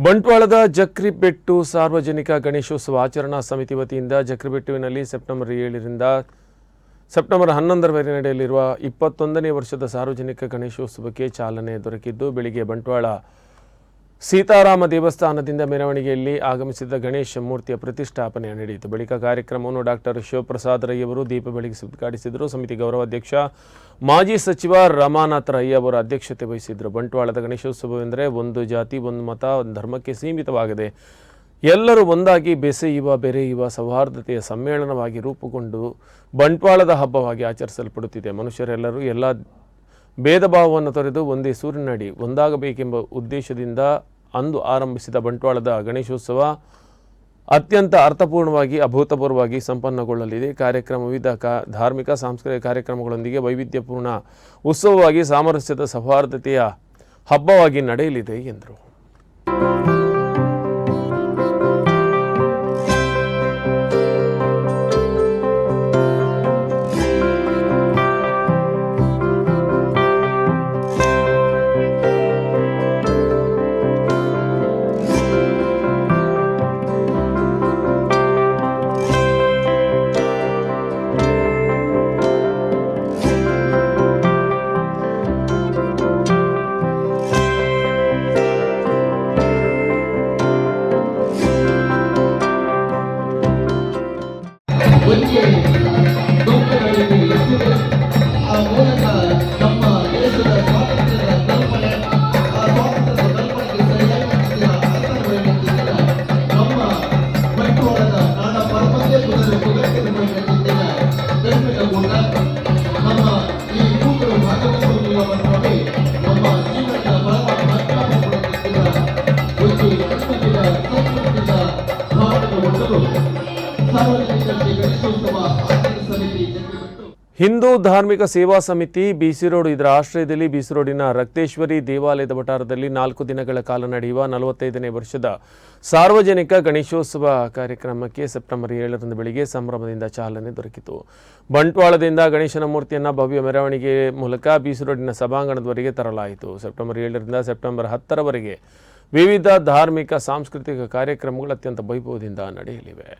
ಬಂಟ್ವಾಳದ ಜಕ್ರಿಬೆಟ್ಟು ಸಾರ್ವಜನಿಕ ಗಣೇಶೋತ್ಸವ ಆಚರಣಾ ಸಮಿತಿ ವತಿಯಿಂದ ಜಕ್ರಿಬೆಟ್ಟುವಿನಲ್ಲಿ ಸೆಪ್ಟೆಂಬರ್ ಏಳರಿಂದ ಸೆಪ್ಟೆಂಬರ್ ಹನ್ನೊಂದರವರೆಗೆ ನಡೆಯಲಿರುವ ಇಪ್ಪತ್ತೊಂದನೇ ವರ್ಷದ ಸಾರ್ವಜನಿಕ ಗಣೇಶೋತ್ಸವಕ್ಕೆ ಚಾಲನೆ ದೊರಕಿದ್ದು, ಬೆಳಿಗ್ಗೆ ಬಂಟ್ವಾಳ ಸೀತಾರಾಮ ದೇವಸ್ಥಾನದಿಂದ ಮೆರವಣಿಗೆಯಲ್ಲಿ ಆಗಮಿಸಿದ ಗಣೇಶ ಮೂರ್ತಿಯ ಪ್ರತಿಷ್ಠಾಪನೆ ನಡೆಯಿತು. ಬಳಿಕ ಕಾರ್ಯಕ್ರಮವನ್ನು ಡಾಕ್ಟರ್ ಶಿವಪ್ರಸಾದ್ ರೈ ಅವರು ದೀಪ ಬೆಳಗಿಸಿ ಉದ್ಘಾಟಿಸಿದರು. ಸಮಿತಿ ಗೌರವಾಧ್ಯಕ್ಷ ಮಾಜಿ ಸಚಿವ ರಮಾನಾಥ್ ರೈ ಅವರು ಅಧ್ಯಕ್ಷತೆ ವಹಿಸಿದ್ದರು. ಬಂಟ್ವಾಳದ ಗಣೇಶೋತ್ಸವವೆಂದರೆ ಒಂದು ಜಾತಿ, ಒಂದು ಮತ, ಒಂದು ಧರ್ಮಕ್ಕೆ ಸೀಮಿತವಾಗಿದೆ. ಎಲ್ಲರೂ ಒಂದಾಗಿ ಬೆಸೆಯುವ, ಬೆರೆಯುವ ಸೌಹಾರ್ದತೆಯ ಸಮ್ಮೇಳನವಾಗಿ ರೂಪುಗೊಂಡು ಬಂಟ್ವಾಳದ ಹಬ್ಬವಾಗಿ ಆಚರಿಸಲ್ಪಡುತ್ತಿದೆ. ಮನುಷ್ಯರೆಲ್ಲರೂ ಎಲ್ಲ ಭೇದ ಭಾವವನ್ನು ತೊರೆದು ಒಂದೇ ಸೂರಿನಡಿ, ಒಂದಾಗಬೇಕೆಂಬ ಉದ್ದೇಶದಿಂದ ಅಂದು ಆರಂಭಿಸಿದ ಬಂಟ್ವಾಳದ ಗಣೇಶೋತ್ಸವ ಅತ್ಯಂತ ಅರ್ಥಪೂರ್ಣವಾಗಿ, ಅಭೂತಪೂರ್ವವಾಗಿ ಸಂಪನ್ನಗೊಳ್ಳಲಿದೆ. ಕಾರ್ಯಕ್ರಮ ವಿವಿಧ ಕಾ, ಧಾರ್ಮಿಕ, ಸಾಂಸ್ಕೃತಿಕ ಕಾರ್ಯಕ್ರಮಗಳೊಂದಿಗೆ ವೈವಿಧ್ಯಪೂರ್ಣ ಉತ್ಸವವಾಗಿ ಸಾಮರಸ್ಯದ ಸೌಹಾರ್ದತೆಯ ಹಬ್ಬವಾಗಿ ನಡೆಯಲಿದೆ ಎಂದರು. ಒಂದೇ ನೌಕರರಿಗೆ ಎತ್ತಿದೆ ಆ ಮೂಲಕ ನಮ್ಮ ದೇಶದ ಸ್ವಾತಂತ್ರ್ಯದ ಕಲ್ಪನೆ ಆ ಸ್ವಾತಂತ್ರ್ಯದ ಕಲ್ಪನೆಗೆ ಸರಿಯಾಗಿ ರೀತಿಯ ಅರ್ಥಗಳನ್ನೆತ್ತಿದ್ದ ನಮ್ಮ ಬಂಟ್ವಾಳದ ನಾಡ ಪರಮತೆ ಕುದುರೆ ಸುಗಟ್ಟಿರುವಂತೆತ್ತಿದ್ದ ಬೆಂಬಲಗೊಂಡ ನಮ್ಮ ಹಿಂದೂ ಧಾರ್ಮಿಕ ಸೇವಾ ಸಮಿತಿ ಬಿಸಿ ರೋಡ್ ಇದರ ಆಶ್ರಯದಲ್ಲಿ ಬಿಸಿ ರೋಡಿನ ರಕ್ತೇಶ್ವರಿ ದೇವಾಲಯದ ವಟಾರದಲ್ಲಿ ನಾಲ್ಕು ದಿನಗಳ ಕಾಲ ನಡೆಯುವ ನಲವತ್ತೈದನೇ ವರ್ಷದ ಸಾರ್ವಜನಿಕ ಗಣೇಶೋತ್ಸವ ಕಾರ್ಯಕ್ರಮಕ್ಕೆ ಸೆಪ್ಟೆಂಬರ್ ಏಳರಂದು ಬೆಳಿಗ್ಗೆ ಸಂಭ್ರಮದಿಂದ ಚಾಲನೆ ದೊರಕಿತು. ಬಂಟ್ವಾಳದಿಂದ ಗಣೇಶನ ಮೂರ್ತಿಯನ್ನು ಭವ್ಯ ಮೆರವಣಿಗೆ ಮೂಲಕ ಬಿಸಿ ರೋಡಿನ ಸಭಾಂಗಣದವರೆಗೆ ತರಲಾಯಿತು. ಸೆಪ್ಟೆಂಬರ್ ಏಳರಿಂದ ಸೆಪ್ಟೆಂಬರ್ ಹತ್ತರವರೆಗೆ ವಿವಿಧ ಧಾರ್ಮಿಕ, ಸಾಂಸ್ಕೃತಿಕ ಕಾರ್ಯಕ್ರಮಗಳು ಅತ್ಯಂತ ವೈಭವದಿಂದ ನಡೆಯಲಿವೆ.